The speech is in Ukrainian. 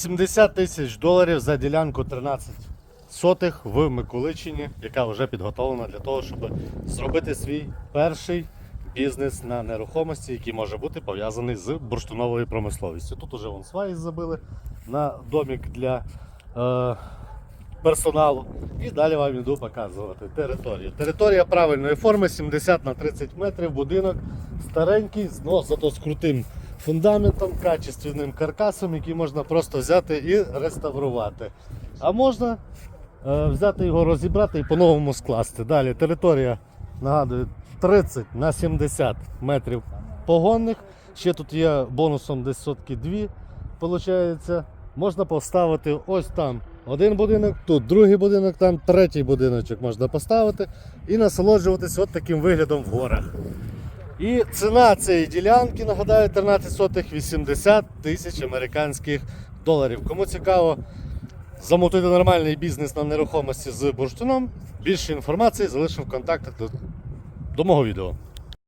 70 тисяч доларів за ділянку 13 сотих в Миколичині, яка вже підготовлена для того, щоб зробити свій перший бізнес на нерухомості, який може бути пов'язаний з бурштиновою промисловістю. Тут уже вон сваї забили на домік для е, персоналу. І далі вам іду показувати територію. Територія правильної форми 70 на 30 метрів, будинок старенький, ну, зато з крутим фундаментом, качественним каркасом, який можна просто взяти і реставрувати. А можна е, взяти його, розібрати і по-новому скласти. Далі територія, нагадую, 30 на 70 метрів погонних. Ще тут є бонусом десь сотки дві. Получається, можна поставити ось там один будинок, тут другий будинок, там третій будиночок можна поставити і насолоджуватись от таким виглядом в горах. І ціна цієї ділянки, нагадаю, 13 сотих 80 тисяч американських доларів. Кому цікаво замутити нормальний бізнес на нерухомості з бурштином, більше інформації залишив в контактах до, до мого відео.